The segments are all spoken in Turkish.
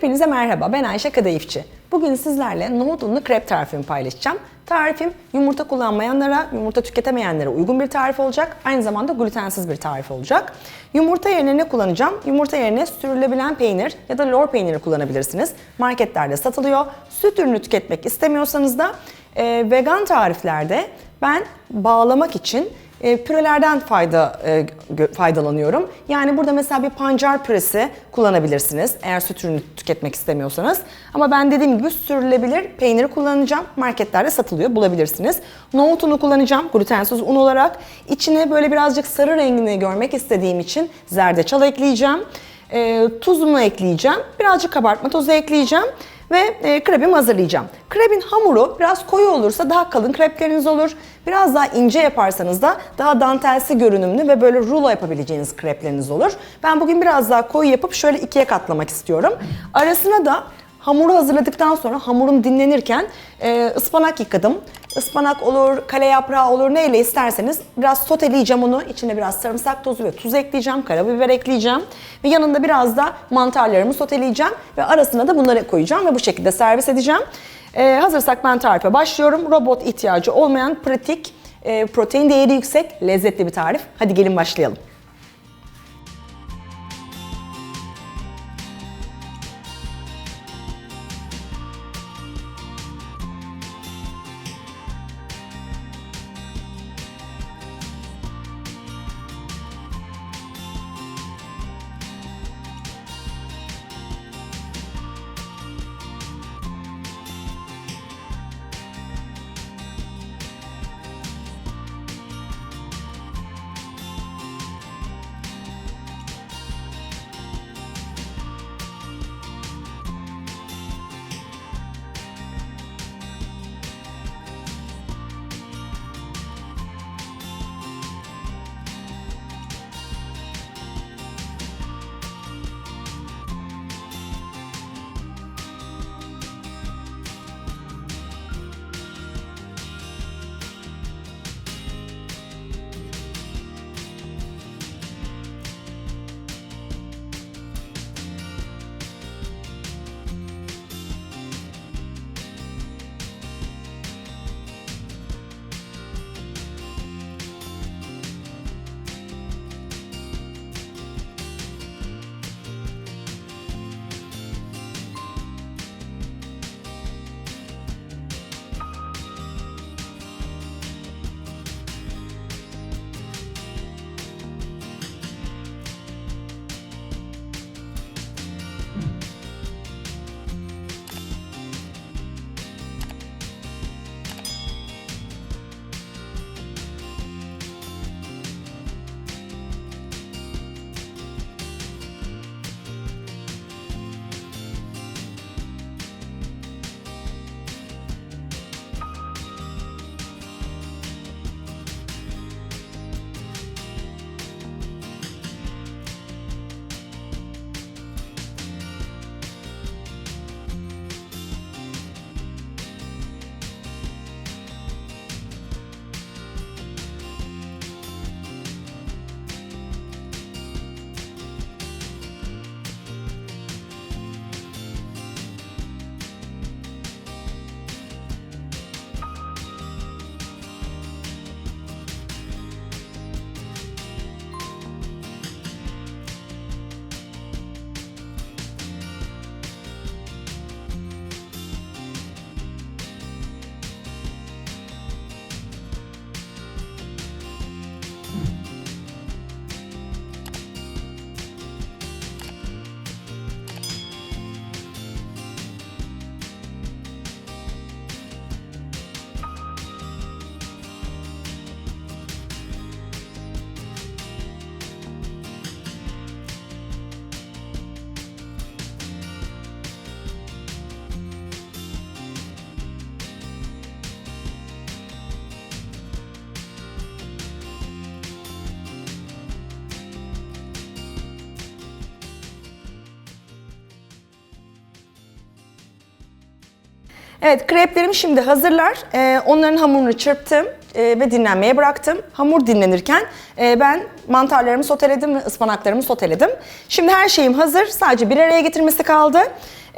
Hepinize merhaba, ben Ayşe Kadayıfçı. Bugün sizlerle nohut unlu krep tarifimi paylaşacağım. Tarifim yumurta kullanmayanlara, yumurta tüketemeyenlere uygun bir tarif olacak. Aynı zamanda glutensiz bir tarif olacak. Yumurta yerine ne kullanacağım? Yumurta yerine sürülebilen peynir ya da lor peyniri kullanabilirsiniz. Marketlerde satılıyor. Süt ürünü tüketmek istemiyorsanız da e, vegan tariflerde ben bağlamak için e, pürelerden fayda e, faydalanıyorum. Yani burada mesela bir pancar püresi kullanabilirsiniz eğer süt ürünü tüketmek istemiyorsanız. Ama ben dediğim gibi sürülebilir peyniri kullanacağım. Marketlerde satılıyor bulabilirsiniz. Nohut unu kullanacağım glutensiz un olarak. İçine böyle birazcık sarı rengini görmek istediğim için zerdeçal ekleyeceğim. E, tuzumu ekleyeceğim. Birazcık kabartma tozu ekleyeceğim ve e, krebimi hazırlayacağım. Krebin hamuru biraz koyu olursa daha kalın krepleriniz olur. Biraz daha ince yaparsanız da daha dantelsi görünümlü ve böyle rulo yapabileceğiniz krepleriniz olur. Ben bugün biraz daha koyu yapıp şöyle ikiye katlamak istiyorum. Arasına da hamuru hazırladıktan sonra hamurum dinlenirken e, ıspanak yıkadım. Ispanak olur, kale yaprağı olur neyle isterseniz biraz soteleyeceğim onu. İçine biraz sarımsak tozu ve tuz ekleyeceğim, karabiber ekleyeceğim. Ve yanında biraz da mantarlarımı soteleyeceğim ve arasına da bunları koyacağım ve bu şekilde servis edeceğim. Ee, hazırsak ben tarife başlıyorum. Robot ihtiyacı olmayan pratik, e, protein değeri yüksek, lezzetli bir tarif. Hadi gelin başlayalım. Evet kreplerim şimdi hazırlar. Ee, onların hamurunu çırptım e, ve dinlenmeye bıraktım. Hamur dinlenirken e, ben mantarlarımı soteledim ve ıspanaklarımı soteledim. Şimdi her şeyim hazır. Sadece bir araya getirmesi kaldı.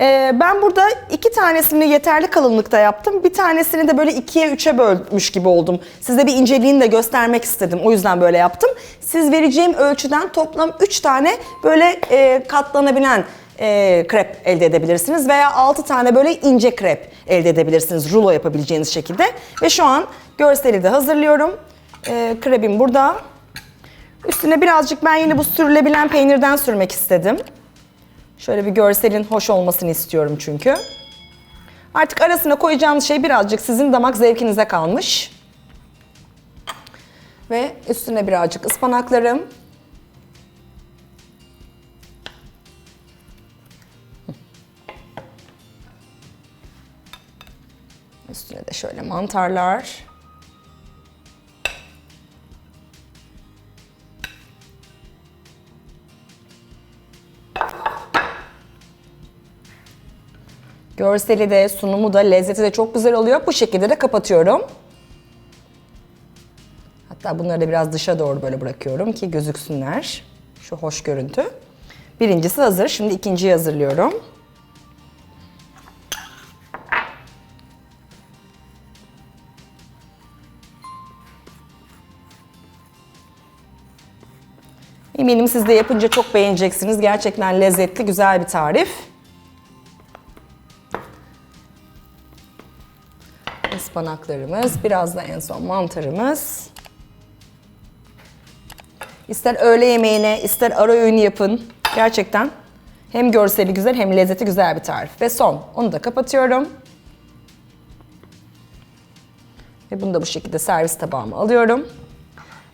Ee, ben burada iki tanesini yeterli kalınlıkta yaptım. Bir tanesini de böyle ikiye üçe bölmüş gibi oldum. Size bir inceliğini de göstermek istedim. O yüzden böyle yaptım. Siz vereceğim ölçüden toplam üç tane böyle e, katlanabilen e, krep elde edebilirsiniz. Veya altı tane böyle ince krep elde edebilirsiniz. Rulo yapabileceğiniz şekilde. Ve şu an görseli de hazırlıyorum. E, krebim burada. Üstüne birazcık ben yine bu sürülebilen peynirden sürmek istedim. Şöyle bir görselin hoş olmasını istiyorum çünkü. Artık arasına koyacağınız şey birazcık sizin damak zevkinize kalmış. Ve üstüne birazcık ıspanaklarım. Üstüne de şöyle mantarlar. Görseli de, sunumu da, lezzeti de çok güzel oluyor. Bu şekilde de kapatıyorum. Hatta bunları da biraz dışa doğru böyle bırakıyorum ki gözüksünler. Şu hoş görüntü. Birincisi hazır. Şimdi ikinciyi hazırlıyorum. Eminim siz de yapınca çok beğeneceksiniz. Gerçekten lezzetli, güzel bir tarif. ıspanaklarımız, biraz da en son mantarımız. İster öğle yemeğine, ister ara öğün yapın. Gerçekten hem görseli güzel hem lezzeti güzel bir tarif. Ve son, onu da kapatıyorum. Ve bunu da bu şekilde servis tabağıma alıyorum.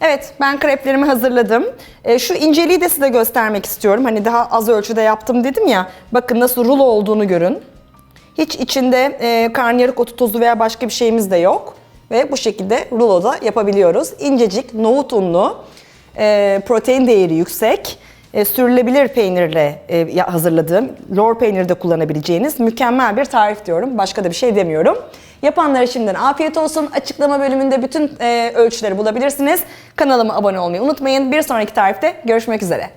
Evet, ben kreplerimi hazırladım. E, şu inceliği de size göstermek istiyorum. Hani daha az ölçüde yaptım dedim ya. Bakın nasıl rulo olduğunu görün. Hiç içinde e, karnıyarık otu tozu veya başka bir şeyimiz de yok. Ve bu şekilde rulo da yapabiliyoruz. İncecik, nohut unlu, e, protein değeri yüksek, e, sürülebilir peynirle e, hazırladığım, lor peyniri de kullanabileceğiniz mükemmel bir tarif diyorum. Başka da bir şey demiyorum. Yapanlara şimdiden afiyet olsun. Açıklama bölümünde bütün e, ölçüleri bulabilirsiniz. Kanalıma abone olmayı unutmayın. Bir sonraki tarifte görüşmek üzere.